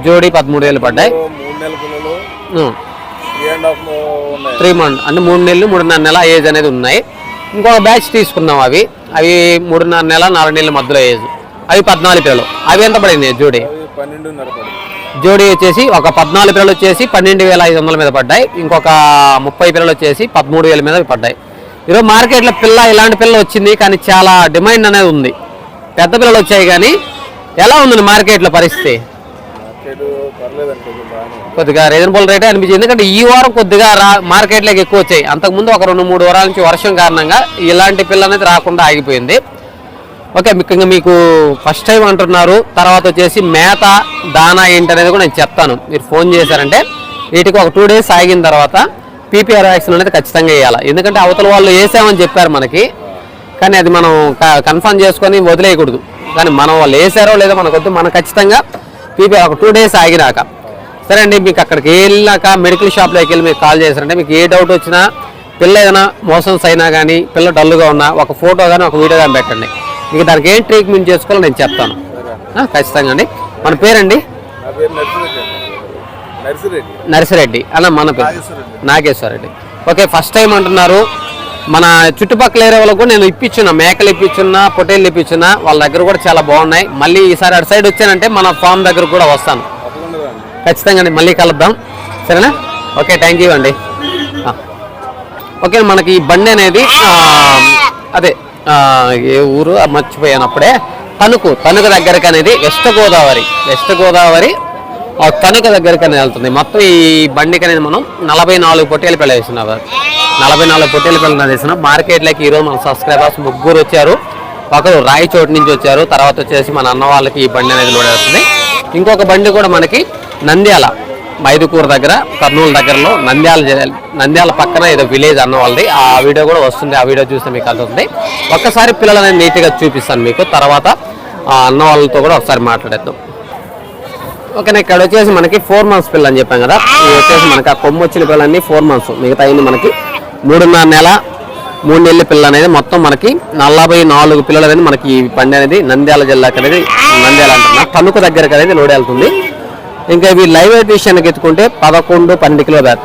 జోడీ పదమూడు వేలు పడ్డాయి. త్రీ మంత్ అంటే మూడు నెలలు మూడున్నర నెల ఏజ్ అనేది ఉన్నాయి. ఇంకొక బ్యాచ్ తీసుకున్నాం అవి. అవి మూడున్నర నెల నాలుగు నెలల మధ్యలో ఏజ్ అవి పద్నాలుగు పిల్లలు. అవి ఎంత పడింది జోడీ? పన్నెండున్నర పడింది. జోడీ వచ్చేసి ఒక పద్నాలుగు పిల్లలు వచ్చేసి పన్నెండు వేల ఐదు వందల మీద పడ్డాయి. ఇంకొక ముప్పై పిల్లలు వచ్చేసి పదమూడు వేల మీద పడ్డాయి. ఈరోజు మార్కెట్లో పిల్ల ఇలాంటి పిల్ల వచ్చింది కానీ చాలా డిమాండ్ అనేది ఉంది. పెద్ద పిల్లలు వచ్చాయి కానీ ఎలా ఉంది మార్కెట్లో పరిస్థితి. కొద్దిగా రీజనబుల్ రేటే అనిపించింది. ఎందుకంటే ఈ వారం కొద్దిగా రా మార్కెట్లోకి ఎక్కువ వచ్చాయి. అంతకుముందు ఒక రెండు మూడు వారాల నుంచి వర్షం కారణంగా ఇలాంటి పిల్ల అనేది రాకుండా ఆగిపోయింది. ఓకే ముఖ్యంగా మీకు ఫస్ట్ టైం అంటున్నారు. తర్వాత వచ్చేసి మేత దానా ఏంటి అనేది కూడా నేను చెప్తాను. మీరు ఫోన్ చేశారంటే వీటికి ఒక టూ డేస్ ఆగిన తర్వాత పీపీఆర్ వ్యాక్సిన్ అనేది ఖచ్చితంగా వేయాలి. ఎందుకంటే అవతల వాళ్ళు వేసామని చెప్పారు మనకి. కానీ అది మనం కన్ఫర్మ్ చేసుకొని వదిలేయకూడదు. కానీ మనం వాళ్ళు వేసారో లేదో మనకు వద్దు. మనం ఖచ్చితంగా పీపీఆర్ ఒక టూ డేస్ ఆగినాక. సరే అండి మీకు అక్కడికి వెళ్ళాక మెడికల్ షాప్లోకి వెళ్ళి మీకు కాల్ చేశారంటే మీకు ఏ డౌట్ వచ్చినా పిల్ల ఏదైనా మోషన్స్ అయినా కానీ పిల్ల డల్గా ఉన్నా ఒక ఫోటో కానీ ఒక వీడియో కానీ పెట్టండి. మీకు దానికి ఏం ట్రీట్మెంట్ చేసుకోవాలో నేను చెప్తాను. ఖచ్చితంగా అండి మన పేరండి? నర్సిరెడ్డి అన్న మన పేరు. నాగేశ్వరరెడ్డి. ఓకే ఫస్ట్ టైం అంటున్నారు. మన చుట్టుపక్కల ఏరియా వాళ్ళకు కూడా నేను ఇప్పించున్నా. మేకలు ఇప్పించున్నా పొటేళ్ళు ఇప్పించున్నా. వాళ్ళ దగ్గర కూడా చాలా బాగున్నాయి. మళ్ళీ ఈసారి అటు సైడ్ వచ్చానంటే మన ఫామ్ దగ్గర కూడా వస్తాను. ఖచ్చితంగా అండి మళ్ళీ కలుద్దాం. సరేనా? ఓకే థ్యాంక్ యూ అండి. ఓకే మనకి ఈ బండి అనేది అదే ఏ ఊరు? ఆ, మర్చిపోయాను అప్పుడే తణుకు తణుకు దగ్గరకు అనేది వెస్ట్ గోదావరి వెస్ట్ గోదావరి ఆ, తణుకు దగ్గరికి అనేది వెళ్తుంది. మొత్తం ఈ బండికి అనేది మనం నలభై నాలుగు పొట్టేలు పిల్ల వేసినాం. నలభై నాలుగు పొట్టేలు పిల్లలు వేసినాం. మార్కెట్లోకి ఈరోజు మన సబ్స్క్రైబర్స్ ముగ్గురు వచ్చారు. ఒకరు రాయచోటు నుంచి వచ్చారు. తర్వాత వచ్చేసి మన అన్న వాళ్ళకి ఈ బండి అనేది లోడ్ అవుతుంది. ఇంకొక బండి కూడా మనకి నంద్యాల. మైదుకూరు దగ్గర కర్నూలు దగ్గరలో నంద్యాల నంద్యాల పక్కన ఏదో విలేజ్ అన్న వాళ్ళది ఆ వీడియో కూడా వస్తుంది ఆ వీడియో చూస్తే మీకు అర్థమవుతుంది. ఒక్కసారి పిల్లలని నీట్గా చూపిస్తాను మీకు తర్వాత ఆ అన్న వాళ్ళతో కూడా ఒకసారి మాట్లాడేద్దాం. ఓకే ఇక్కడ వచ్చేసి మనకి ఫోర్ మంత్స్ పిల్ల అని చెప్పాం కదా. ఇది వచ్చేసి మనకి ఆ కొమ్ము వచ్చిన పిల్లలన్నీ ఫోర్ మంత్స్. మిగతా అయింది మనకి మూడున్నర నెల మూడు నెలల పిల్ల అనేది మొత్తం మనకి నలభై నాలుగు పిల్లలు అనేది మనకి ఈ పండి అనేది నంద్యాల జిల్లాకి అనేది నంద్యాల అంటున్నా. తణుకు దగ్గరకు అనేది లోడ్ వెళ్తుంది. ఇంకా ఇవి లైవ్ వెయిట్ విషయానికి ఎత్తుకుంటే పదకొండు పన్నెండు కిలో బ్యాగ్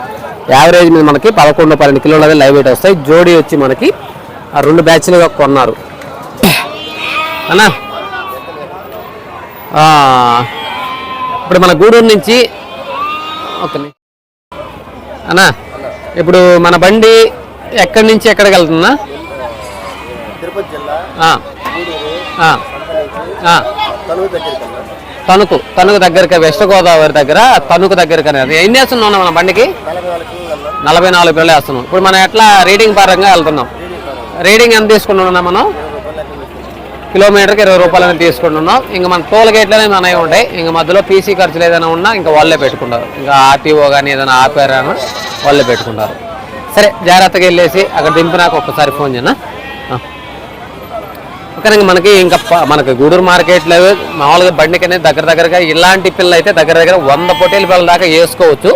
యావరేజ్ మీద మనకి పదకొండు పన్నెండు కిలోలు లైవ్ వెయిట్ వస్తాయి. జోడీ వచ్చి మనకి ఆ రెండు బ్యాచ్లుగా కొన్నారు. అన్నా ఇప్పుడు మన గూడూరు నుంచి ని- అన్నా ఇప్పుడు మన బండి ఎక్కడి నుంచి ఎక్కడికి వెళ్తుందా తిరుపతి జిల్లా తణుకు తణుకు దగ్గరకి వెస్ట్ గోదావరి దగ్గర తణుకు దగ్గరకి అనేది. ఎన్ని వేస్తున్నాం మన బండికి? నలభై నాలుగు పిల్లలు వేస్తున్నాం. ఇప్పుడు మనం ఎట్లా రీడింగ్ పరంగా వెళ్తున్నాం? రీడింగ్ ఎంత తీసుకుంటున్నాం మనం? కిలోమీటర్కి ఇరవై రూపాయలు తీసుకుంటున్నాం. ఇంకా మన టోల్ గేట్లనే మనవి ఉంటాయి. ఇంకా మధ్యలో పీసీ ఖర్చులు ఏదైనా ఉన్నా ఇంకా వాళ్ళే పెట్టుకుంటారు. ఇంకా ఆర్టీఓ కానీ ఏదైనా ఆపారని వాళ్ళే పెట్టుకుంటారు. సరే జాగ్రత్తగా వెళ్ళేసి అక్కడ దింపినాక ఒక్కసారి ఫోన్ చేయనా ఆ. ఓకే మనకి ఇంకా మనకి గూడూరు మార్కెట్లో మామూలుగా బండికి అనేది దగ్గర దగ్గరగా ఇలాంటి పిల్లలు అయితే దగ్గర దగ్గర వంద పొట్టేల పిల్లల దాకా వేసుకోవచ్చు.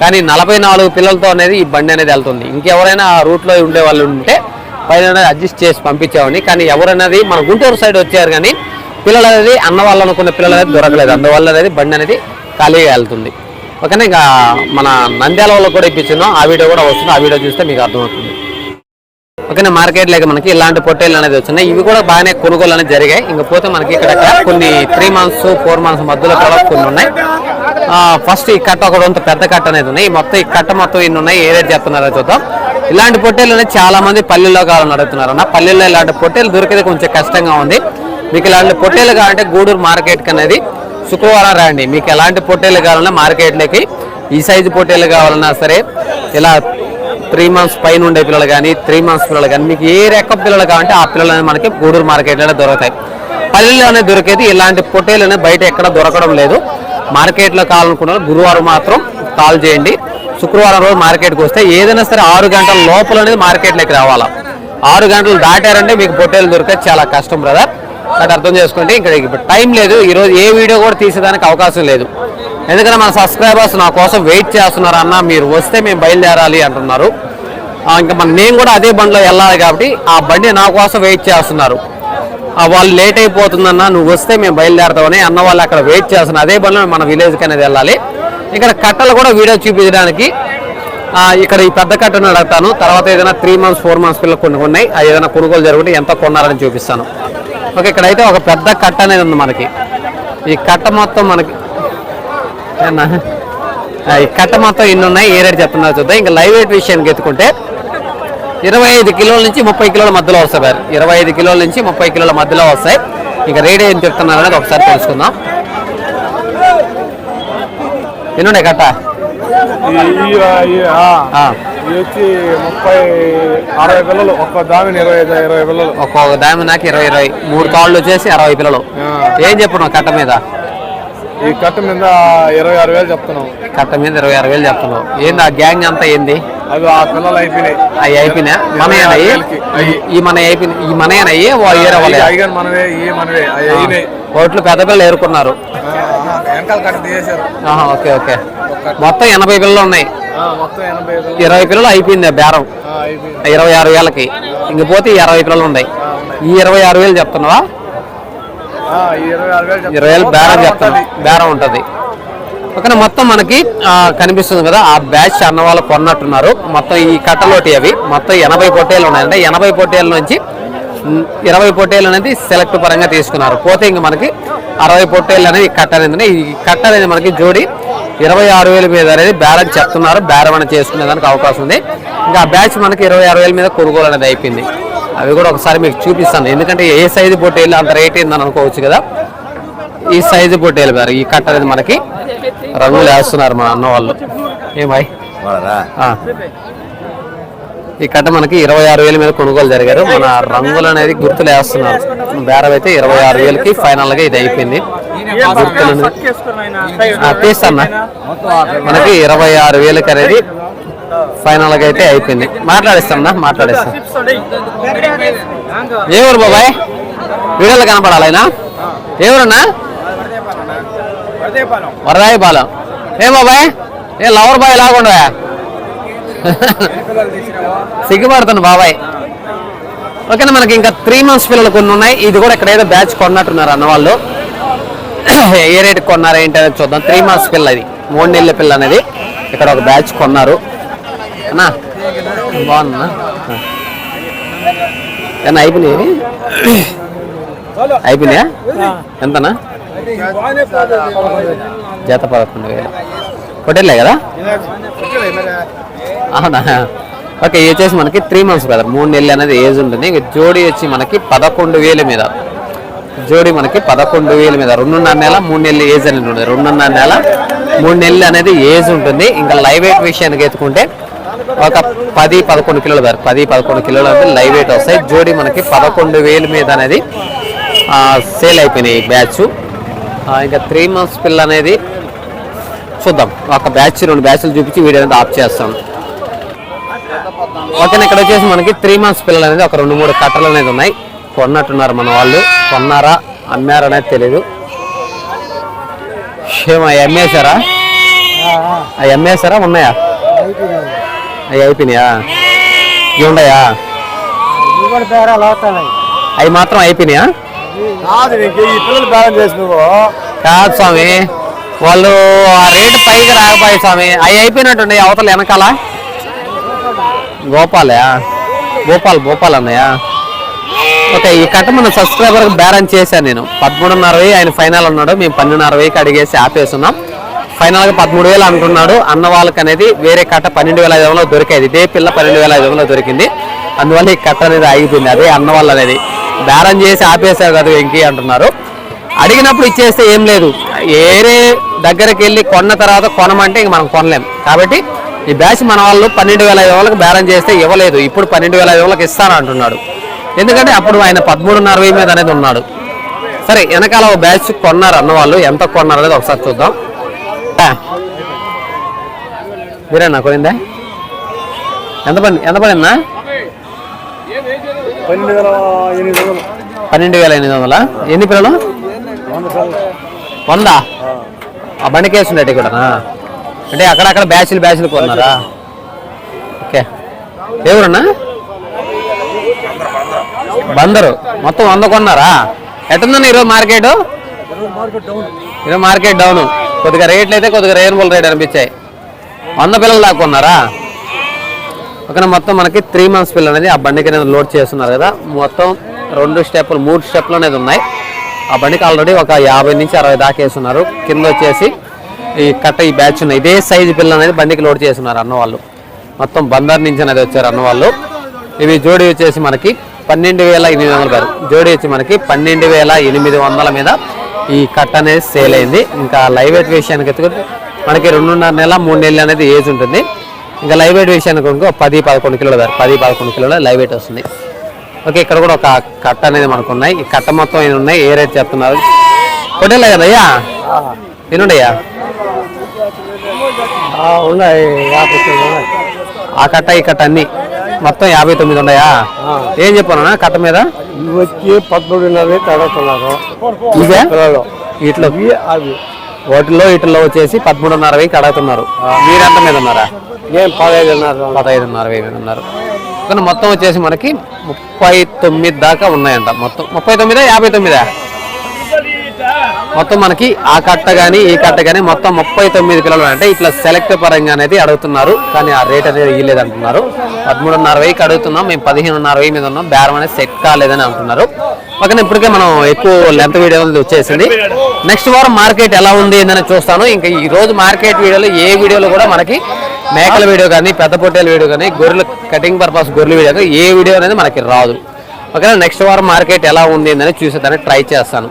కానీ నలభై నాలుగు పిల్లలతో అనేది ఈ బండి అనేది వెళ్తుంది. ఇంకెవరైనా ఆ రూట్లో ఉండే వాళ్ళు ఉంటే పైన అడ్జస్ట్ చేసి పంపించామని కానీ ఎవరనేది మన గుంటూరు సైడ్ వచ్చారు కానీ పిల్లలు అనేది అన్న వాళ్ళు అనుకున్న పిల్లలు అనేది దొరకలేదు. అందువల్ల అనేది బండి అనేది ఖాళీగా వెళ్తుంది. ఓకేనా? ఇంకా మన నంద్యాల వాళ్ళకి కూడా ఇప్పించినాం ఆ వీడియో కూడా వస్తుంది. ఆ వీడియో చూస్తే మీకు అర్థమవుతుంది. ఓకేనా మార్కెట్ లేక మనకి ఇలాంటి పొట్టేలు అనేది వచ్చినాయి. ఇవి కూడా బాగానే కొనుగోలు అనేది జరిగాయి. ఇంకా పోతే మనకి ఇక్కడ కొన్ని త్రీ మంత్స్ ఫోర్ మంత్స్ మధ్యలో కూడా కొన్ని ఉన్నాయి. ఫస్ట్ ఈ కట్ట ఒకటి వంతు పెద్ద కట్ట అనేది ఉన్నాయి మొత్తం ఈ కట్ట మొత్తం ఎన్ని ఉన్నాయి. ఏదైతే చెప్తున్నారో చూద్దాం. ఇలాంటి పొట్టేలు అనేది చాలా మంది పల్లెల్లో కావాలని అడుగుతున్నారు. అన్న పల్లెల్లో ఇలాంటి పొట్టేలు దొరికేది కొంచెం కష్టంగా ఉంది. మీకు ఇలాంటి పొట్టేలు కావాలంటే గూడూరు మార్కెట్కి అనేది శుక్రవారం రండి. మీకు ఎలాంటి పొట్టేలు కావాలన్నా మార్కెట్లోకి ఈ సైజు పొట్టేలు కావాలన్నా సరే ఇలా త్రీ మంత్స్ పైన ఉండే పిల్లలు కానీ త్రీ మంత్స్ పిల్లలు కానీ మీకు ఏ రకం పిల్లలు కావాలంటే ఆ పిల్లలు అనేది మనకి గూడూరు మార్కెట్లోనే దొరుకుతాయి. పల్లెల్లోనే దొరికేది ఇలాంటి పొట్టేలు అనేవి బయట ఎక్కడ దొరకడం లేదు. మార్కెట్లో కావాలనుకున్న గురువారం మాత్రం కాల్ చేయండి. శుక్రవారం రోజు మార్కెట్కి వస్తే ఏదైనా సరే ఆరు గంటల లోపల అనేది మార్కెట్లోకి రావాలా. ఆరు గంటలు దాటారంటే మీకు పొట్టేలు దొరికేది చాలా కష్టం బ్రదర్ అది అర్థం చేసుకోండి. ఇక్కడ టైం లేదు. ఈరోజు ఏ వీడియో కూడా తీసేదానికి అవకాశం లేదు. ఎందుకంటే మన సబ్స్క్రైబర్స్ నా కోసం వెయిట్ చేస్తున్నారు అన్న మీరు వస్తే మేము బయలుదేరాలి అంటున్నారు. ఇంకా మన నేను కూడా అదే బండిలో వెళ్ళాలి కాబట్టి ఆ బండి నా కోసం వెయిట్ చేస్తున్నారు. వాళ్ళు లేట్ అయిపోతుందన్న నువ్వు వస్తే మేము బయలుదేరతామని అన్న వాళ్ళు అక్కడ వెయిట్ చేస్తున్నారు. అదే బండిలో మన విలేజ్కి అనేది వెళ్ళాలి. ఇక్కడ కట్టలు కూడా వీడియో చూపించడానికి ఇక్కడ ఈ పెద్ద కట్టను అడుగుతాను. తర్వాత ఏదైనా త్రీ మంత్స్ ఫోర్ మంత్స్ పిల్లలు కొన్ని ఉన్నాయి అది ఏదైనా కొనుగోలు జరుగుతుంటే ఎంత కొన్నారని చూపిస్తాను. ఓకే ఇక్కడైతే ఒక పెద్ద కట్ట అనేది ఉంది మనకి. ఈ కట్ట మొత్తం మనకి కట్ట మొత్తం ఇన్ని ఉన్నాయి? ఏ రేట్ చెప్తున్నారు చూద్దాం. ఇంకా లైవ్ వెయిట్ విషయానికి ఎత్తుకుంటే ఇరవై ఐదు కిలోల నుంచి ముప్పై కిలోల మధ్యలో వస్తాయి బారు ఇరవై ఐదు కిలోల నుంచి ముప్పై కిలోల మధ్యలో వస్తాయి. ఇంకా రేట్ ఏం చెప్తున్నారు అనేది ఒకసారి తెలుసుకుందాం. ఎన్నున్నాయి కట్ట? వచ్చి ముప్పై అరవై పిల్లలు. ఒక్క దామిని ఇరవై ఇరవై పిల్లలు. ఒక్కొక్క దామి నాకు ఇరవై ఇరవై. మూడు కాళ్ళు వచ్చేసి అరవై పిల్లలు. ఏం చెప్పున్నావు కట్ట మీద? ఈ కట్ట మీద ఇరవై ఆరు వేలు చెప్తున్నాం. కట్ట మీద ఇరవై ఆరు వేలు చెప్తున్నావు. ఏంది ఆ గ్యాంగ్ అంతా ఏంది? అవి ఆ పిల్లలు అయిపోయినాయి. అవి అయిపోయినా మనయ్యనయ్యి ఈ మన అయిపోయిన ఈ వాళ్ళే అయ్యాను మనవే ఏ మనవే అయినాయి. ఓట్లు పెద్ద పిల్లలు ఏరుకున్నారు. Okay okay. మొత్తం ఎనభై పిల్లలు ఉన్నాయి. ఇరవై పిల్లలు అయిపోయింది బేరం. ఇరవై ఆరు వేలకి. ఇంక పోతే ఈ అరవై పిల్లలు ఉన్నాయి. ఈ ఇరవై ఆరు వేలు చెప్తున్నావా? ఈ ఇరవై వేలు బేరం చెప్తున్నా ఉంటది. బేరం ఉంటుంది. ఓకే మొత్తం మనకి కనిపిస్తుంది కదా ఆ బ్యాచ్ అన్న వాళ్ళు కొన్నట్టున్నారు. మొత్తం ఈ కట్టలోటి అవి. మొత్తం ఎనభై పొట్టేలు ఉన్నాయి అంటే ఎనభై పొట్టేల నుంచి ఇరవై పొట్టేలు అనేది సెలెక్ట్ పరంగా తీసుకున్నారు. పోతే ఇంక మనకి అరవై పొట్టేలు అనేది ఈ కట్ట అనేది. ఈ కట్ట అనేది మనకి జోడి ఇరవై ఆరు వేల మీద అనేది బేరం చెప్తున్నారు. బేరం అనేది చేసుకునే దానికి అవకాశం ఉంది. ఇంకా ఆ బ్యాచ్ మనకి ఇరవై ఆరు వేల మీద కొనుగోలు అనేది అయిపోయింది. అవి కూడా ఒకసారి మీకు చూపిస్తాను. ఎందుకంటే ఏ సైజు పొట్టేలు అంత రేట్ ఏందని అనుకోవచ్చు కదా. ఈ సైజు పొట్టేలు గారు ఈ కట్ట అనేది మనకి రంగులు వేస్తున్నారు మా అన్న వాళ్ళు. ఏమై ఆ. ఈ కట్ట మనకి ఇరవై ఆరు వేల మీద కొనుగోలు జరిగారు. మన రంగులు అనేది గుర్తులు వేస్తున్నారు. బేరం అయితే ఇరవై ఆరు వేలకి ఫైనల్గా ఇది అయిపోయింది. గుర్తులు తీస్తాన్నా మనకి ఇరవై ఆరు వేలకి అనేది ఫైనల్గా అయితే అయిపోయింది. మాట్లాడిస్తామన్నా మాట్లాడిస్తాం. ఏ ఊరు బాబాయ్? వీడియోలో కనపడాలైనా ఆయన? ఏ ఊరన్నా వరదాయి పాలెం. ఏ బాబాయ్? ఏ లవర్ బాయ్ లాగుండా సిగ్గుపడుతుంది బాబాయ్. ఓకేనా మనకి ఇంకా త్రీ మంత్స్ పిల్లలు కొన్ని ఉన్నాయి. ఇది కూడా ఇక్కడ ఏదో బ్యాచ్ కొన్నట్టున్నారు అన్న వాళ్ళు. ఏ రేట్ కొన్నారు ఏంటి అనేది చూద్దాం. త్రీ మంత్స్ పిల్ల ఇది. మూడు నెలల పిల్ల అనేది. ఇక్కడ ఒక బ్యాచ్ కొన్నారు. అన్నా బాగుందా అన్న అయిపోయినాయి అయిపోయినాయా? ఎంతనా? జత పదకొండు వేలు. హోటల్లే కదా? అవునా? ఓకే ఇది వచ్చేసి మనకి త్రీ మంత్స్ కదా. మూడు నెలలు అనేది ఏజ్ ఉంటుంది. ఇంకా జోడీ వచ్చి మనకి పదకొండు వేల మీద. జోడీ మనకి పదకొండు వేల మీద. రెండున్నర నెల మూడు నెలలు ఏజ్ అనేది ఉంటుంది. రెండున్నర నెల మూడు నెలలు అనేది ఏజ్ ఉంటుంది. ఇంకా లైవ్ వెయిట్ విషయానికి ఎత్తుకుంటే ఒక పది పదకొండు కిలోలు వేరు పది పదకొండు కిలోలు అనేది లైవ్ వెయిట్ వస్తాయి. జోడీ మనకి పదకొండు వేల మీద అనేది సేల్ అయిపోయినాయి ఈ బ్యాచ్ ఇంకా త్రీ మంత్స్ పిల్ల అనేది చూద్దాం. ఒక బ్యాచ్ రెండు బ్యాచ్లు చూపించి వీడియో అనేది ఆఫ్ చేస్తాం. ఓకేనా ఇక్కడ వచ్చేసి మనకి త్రీ మంత్స్ పిల్లలు అనేది ఒక రెండు మూడు కట్టలు అనేది ఉన్నాయి. కొన్నట్టున్నారు మన వాళ్ళు. కొన్నారా? అమ్మారా అనేది తెలియదు ఏమో అమ్మేశారా? అవి అమ్మేశారా? ఉన్నాయా? అవి అయిపోయినాయా? ఇవి ఉన్నాయా? అవి మాత్రం అయిపోయినాయా? కాదు స్వామి వాళ్ళు ఆ రేటు పైకి రాకపోయి స్వామి. అవి అయిపోయినట్టుండే అవతల వెనకాల. గోపాలయా గోపాల్ గోపాల్ అన్నయ్య. ఓకే ఈ కట్ట మన సబ్స్క్రైబర్ బేరం చేశాను నేను. పదమూడున్నర వెయ్యి ఆయన ఫైనల్ ఉన్నాడు. మేము పన్నెండున్నర వెయ్యికి అడిగేసి ఆపేస్తున్నాం. ఫైనల్గా పదమూడు వేలు అంటున్నాడు. అన్న వాళ్ళకి అనేది వేరే కట్ట పన్నెండు వేల ఐదు వందలు దొరికేది ఇదే పిల్ల పన్నెండు వేల ఐదు వందలు దొరికింది. అందువల్ల ఈ కట్ట అనేది ఆగిపోయింది. అదే అన్న వాళ్ళు అనేది బేరం చేసి ఆపేశారు కదా వెంకీ అంటున్నారు. అడిగినప్పుడు ఇచ్చేస్తే ఏం లేదు. ఏరే దగ్గరికి వెళ్ళి కొన్న తర్వాత కొనమంటే ఇంక మనం కొనలేం. కాబట్టి ఈ బ్యాచ్ మన వాళ్ళు పన్నెండు వేల ఐదు వందలకు బేరం చేస్తే ఇవ్వలేదు. ఇప్పుడు పన్నెండు వేల ఐదు వందలకు ఇస్తాను అంటున్నాడు. ఎందుకంటే అప్పుడు ఆయన పదమూడున్నర వెయ్యి మీద అనేది ఉన్నాడు. సరే వెనకాల ఒక బ్యాచ్ కొన్నారు అన్న వాళ్ళు. ఎంత కొన్నారు అనేది ఒకసారి చూద్దాం. మీరేనా కొనిందా? ఎంత పని ఎంత పడిందా? పన్నెండు వేల ఎనిమిది పన్నెండు వేల ఎనిమిది వందల? ఎన్ని పిల్లలు? వంద. ఆ బండి ఆ బండికి కూడా అంటే అక్కడక్కడ బ్యాచ్లు బ్యాచ్లు కొన్నారా? ఓకే. ఎవరన్నా బందరు. మొత్తం వంద కొన్నారా? ఎట్టుందన్న ఈరోజు మార్కెట్? ఇది మార్కెట్ డౌన్. కొద్దిగా రేట్లు అయితే కొద్దిగా రీజనబుల్ రేట్ అనిపించాయి. వంద పిల్లలు దాకా కొన్నారా? ఓకేనా మొత్తం మనకి త్రీ మంత్స్ పిల్లలు అనేది ఆ బండికి అనేది లోడ్ చేస్తున్నారు కదా. మొత్తం రెండు స్టెప్లు మూడు స్టెప్లు అనేది ఉన్నాయి. ఆ బండికి ఆల్రెడీ ఒక యాభై నుంచి అరవై దాకా వేస్తున్నారు. కింద వచ్చేసి ఈ కట్ట ఈ బ్యాచ్ ఉన్నాయి. ఇదే సైజు పిల్లలు అనేది బండికి లోడ్ చేస్తున్నారు అన్న వాళ్ళు. మొత్తం బందర్ నుంచి అనేది వచ్చారు అన్న వాళ్ళు. ఇవి జోడి వచ్చేసి మనకి పన్నెండు వేల ఎనిమిది వందల పేరు జోడి వచ్చి మనకి పన్నెండు వేల ఎనిమిది వందల మీద ఈ కట్ట అనేది సేల్ అయింది. ఇంకా లైవ్ వెయిట్ విషయానికి ఎత్తుకుంటే మనకి రెండున్నర నెల మూడు నెలలు అనేది ఏజ్ ఉంటుంది. ఇంకా లైవ్ వెయిట్ విషయానికి ఇంకో పది పదకొండు కిలోల ధర పది పదకొండు కిలోల లైవ్ వెయిట్ వస్తుంది. ఓకే ఇక్కడ కూడా ఒక కట్ట అనేది మనకు ఉన్నాయి ఈ కట్ట మొత్తం ఏమి ఉన్నాయి? ఏ రేట్ చెప్తున్నారు? పొట్టేలే కదా అయ్యా? తినుండయ్యా ఉన్నాయి. యాభై ఉన్నాయి. ఆ కట్ట ఈ కట్ట అన్ని. మొత్తం యాభై తొమ్మిది ఉన్నాయా? ఏం చెప్పాను కట్ట మీద? ఇవి వచ్చి పదమూడున్నర ఇవే? పిల్లలు. ఇట్లా. అవి. వాటిల్లో ఇటిలో వచ్చేసి పదమూడున్నర వెయ్యి అడుగుతున్నారు మీరెంత మీద ఉన్నారా? నేను పదహైదున్నర. పదహైదున్నర వెయ్యి మీద ఉన్నారు. కానీ మొత్తం వచ్చేసి మనకి ముప్పై తొమ్మిది దాకా ఉన్నాయంట. మొత్తం ముప్పై తొమ్మిదా యాభై తొమ్మిదా? మొత్తం మనకి ఆ కట్ట కానీ ఈ కట్ట కానీ మొత్తం ముప్పై తొమ్మిది పిల్లలు అంటే ఇట్లా సెలెక్ట్ పరంగా అనేది అడుగుతున్నారు. కానీ ఆ రేట్ అనేది ఇయ్యలేదు అంటున్నారు పదమూడున్నర వెయ్యికి అడుగుతున్నాం. మేము పదిహేనున్నర వెయ్యి మీద ఉన్నాం. బేరం అనేది సెట్ కాలేదని అంటున్నారు. పక్కన ఇప్పటికే మనం ఎక్కువ లెంత్ వీడియో అనేది వచ్చేసింది. నెక్స్ట్ వారం మార్కెట్ ఎలా ఉంది అని చూస్తాను. ఇంకా ఈ రోజు మార్కెట్ వీడియోలో ఏ వీడియోలో కూడా మనకి మేకల వీడియో కానీ పెద్ద పొట్టేల వీడియో కానీ గొర్రెలు కటింగ్ పర్పస్ గొర్రెల వీడియో కానీ ఏ వీడియో అనేది మనకి రాదు. ఒకవేళ నెక్స్ట్ వారం మార్కెట్ ఎలా ఉంది అని చూసేదాన్ని ట్రై చేస్తాను.